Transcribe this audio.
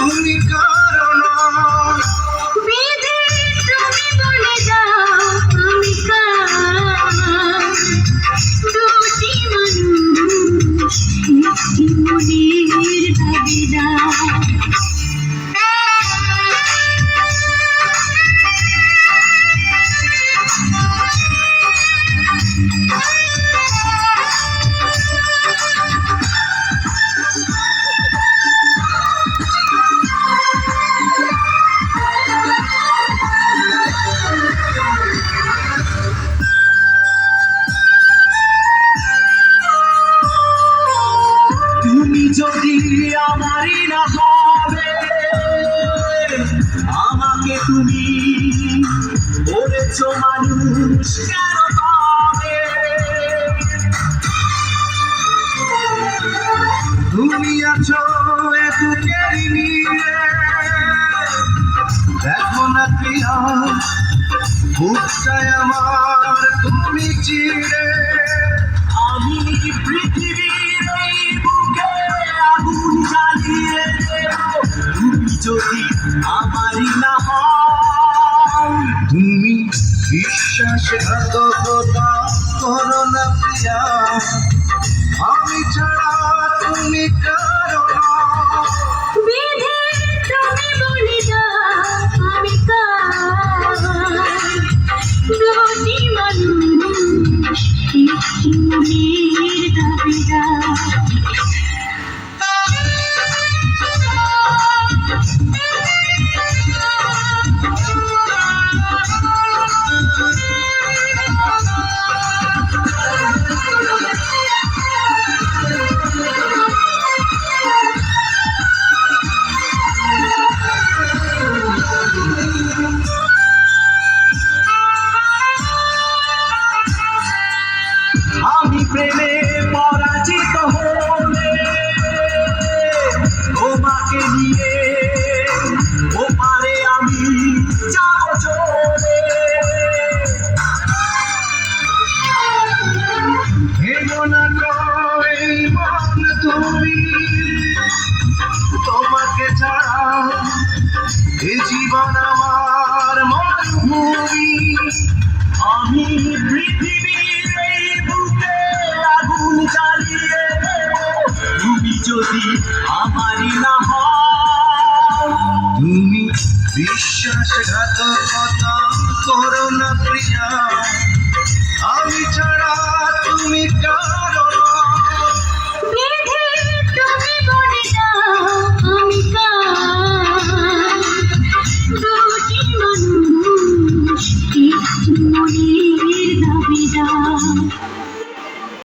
Only God. যদি আমারই না হবে, আমাকে তুমি বলেছ মানুষ কেন তুমি আছো আমার তুমি চিরে আমি পৃথিবীর আমি ছাড়া তুমি কারও মানুষ দাবিদার যদি আমারই না তুমি বিশ্বাসঘাতকতা করো না প্রিয়া আমি ছাড়া তুমি কারও